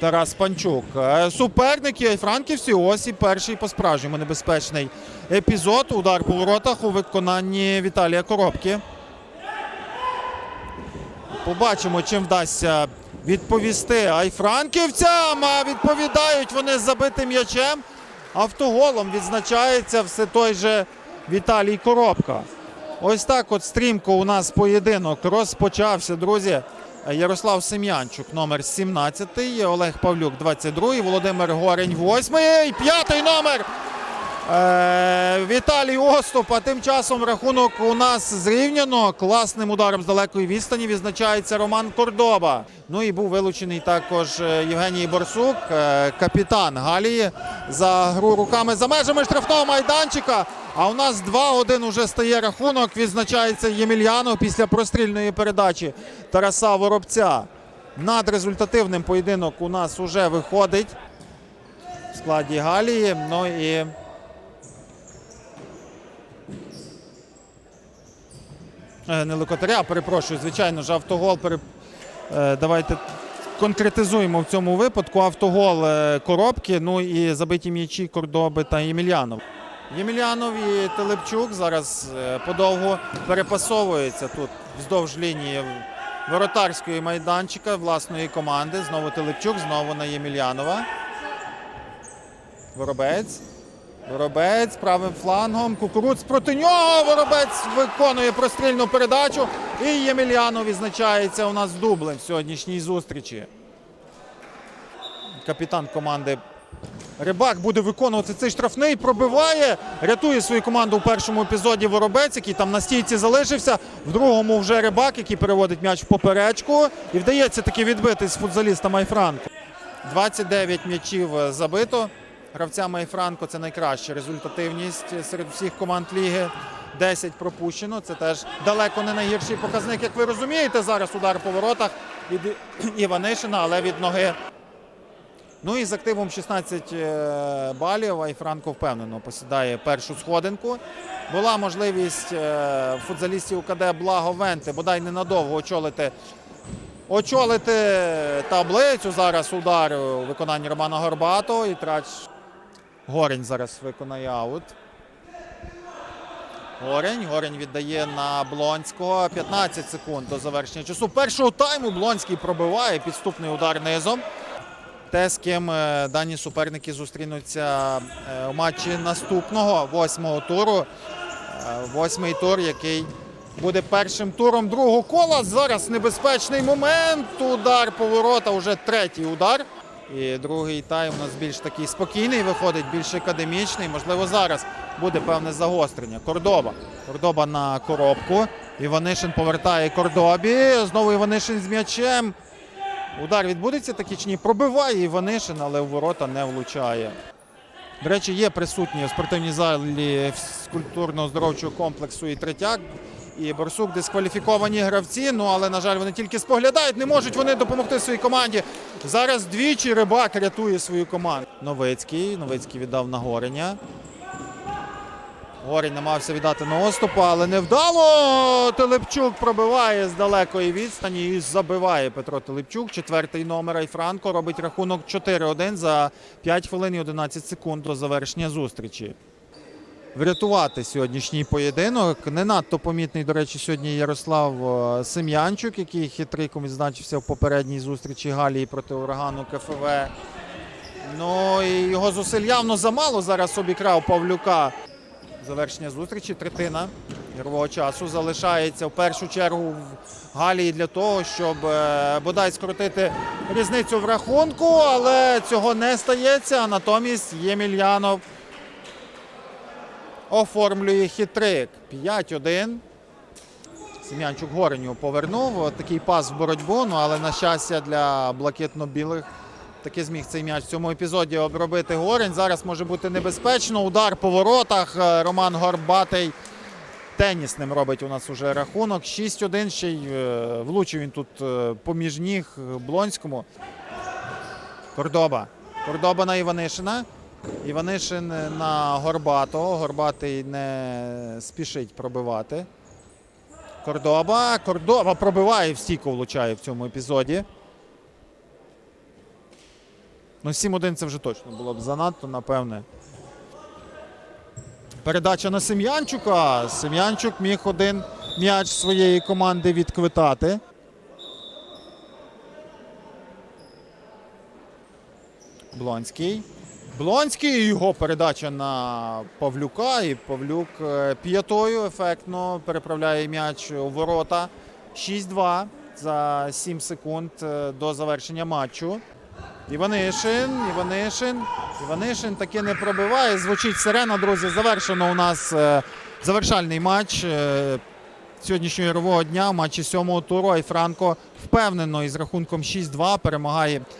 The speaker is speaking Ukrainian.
Тарас Панчук. Е, Суперники Франківці. Ось і перший по-справжньому небезпечний епізод. Удар по воротах у виконанні Віталія Коробки. Побачимо, чим вдасться відповісти айфранківцям. Відповідають вони забитим м'ячем. Автоголом відзначається все той же Віталій Коробка. Ось так от стрімко у нас поєдинок розпочався, друзі. Ярослав Сем'янчук, номер 17, Олег Павлюк, 22, Володимир Горень, 8, п'ятий номер. Е, Віталій Остов, а тим часом рахунок у нас зрівняно. Класним ударом з далекої відстані відзначається Роман Кордоба. Ну і був вилучений також е, Євгеній Борсук, е, капітан Галії, за гру руками за межами штрафного майданчика. А у нас 2-1 уже стає рахунок. Відзначається Ємельянов після прострільної передачі Тараса Воробця. Надрезультативним поєдинок у нас уже виходить в складі Галії. Ну і Е, не Локотаря, перепрошую, звичайно ж, автогол. Е, Давайте конкретизуємо в цьому випадку. Автогол е, коробки, ну і забиті м'ячі Кордоби та Ємельянов. Ємельянов і Телепчук зараз е, подовго перепасовуються тут вздовж лінії воротарської майданчика власної команди. Знову Телепчук, знову на Ємельянова. Воробець. Воробець правим флангом. Кукуруц проти нього. Воробець виконує прострільну передачу. І Ємельянов відзначається у нас дублем в сьогоднішній зустрічі. Капітан команди Рибак буде виконувати цей штрафний, пробиває, рятує свою команду у першому епізоді Воробець, який там на стійці залишився. В другому вже Рибак, який переводить м'яч в поперечку. І вдається таки відбити з футзаліста Майфранко. 29 м'ячів забито. Гравця Майфранко це найкраща результативність серед всіх команд ліги. 10 пропущено. Це теж далеко не найгірший показник, як ви розумієте. Зараз удар по воротах від Іванишина, але від ноги. Ну і з активом 16 е, балів Айфранко впевнено посідає першу сходинку. Була можливість е, футзалістів УКД Благо Венти, бодай ненадовго очолити, очолити таблицю. Зараз удар у виконанні Романа Горбатого і трач Горень зараз виконає аут. Горень. Горень віддає на Блонського. 15 секунд до завершення часу. Першого тайму Блонський пробиває підступний удар низом. Те, з ким е, дані суперники зустрінуться е, у матчі наступного восьмого туру. Е, Восьмий тур, який буде першим туром другого кола. Зараз небезпечний момент. Удар поворота, вже третій удар. І другий тайм у нас більш такий спокійний виходить, більш академічний. Можливо, зараз буде певне загострення. Кордоба. Кордоба на коробку. Іванишин повертає Кордобі. Знову Іванишин з м'ячем. Удар відбудеться такий чи ні? Пробиває Іванишин, але в ворота не влучає. До речі, є присутні у спортивній залі фізкультурно-здоровчого комплексу і третяк. І Борсук дискваліфіковані гравці. Ну але, на жаль, вони тільки споглядають, не можуть вони допомогти своїй команді. Зараз двічі рибак рятує свою команду. Новицький. Новицький віддав на Гореня. Горень намагався віддати на Оступа, але невдало. Телепчук пробиває з далекої відстані і забиває Петро Телепчук. Четвертий номер Айфранко робить рахунок 4-1 за 5 хвилин і 11 секунд до завершення зустрічі. Врятувати сьогоднішній поєдинок. Не надто помітний, до речі, сьогодні Ярослав е, Сем'янчук, який хитриком відзначився в попередній зустрічі Галії проти урагану КФВ. Ну і його зусиль явно замало зараз обікрав Павлюка. Завершення зустрічі. Третина ігрового часу залишається в першу чергу в Галії для того, щоб е, бодай скоротити різницю в рахунку, але цього не стається. А натомість Ємельянов оформлює хитрик. 5-1. Сем'янчук Гореню повернув. Такий пас в боротьбу, ну але на щастя для блакитно-білих таки зміг цей м'яч в цьому епізоді обробити Горень. Зараз може бути небезпечно. Удар по воротах. Е, Роман Горбатий тенісним робить у нас уже рахунок. 6-1. Ще й е, влучив він тут е, поміж ніг Блонському. Кордоба. Кордоба на Іванишина. Іванишин на Горбатого. Горбатий не спішить пробивати. Кордоба. Кордоба пробиває в стійку влучає в цьому епізоді. Ну, 7-1 це вже точно було б занадто, напевне. Передача на Сем'янчука. Сем'янчук міг один м'яч своєї команди відквитати. Блонський. Блонський його передача на Павлюка. І Павлюк е, п'ятою ефектно переправляє м'яч у ворота. 6-2 за 7 секунд е, до завершення матчу. Іванишин, Іванишин, Іванишин таки не пробиває. Звучить сирена, друзі. Завершено у нас е, завершальний матч е, сьогоднішнього ігрового дня матчі сьомого туру. І Франко впевнено із рахунком 6-2 перемагає